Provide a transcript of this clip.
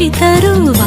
ఉచిత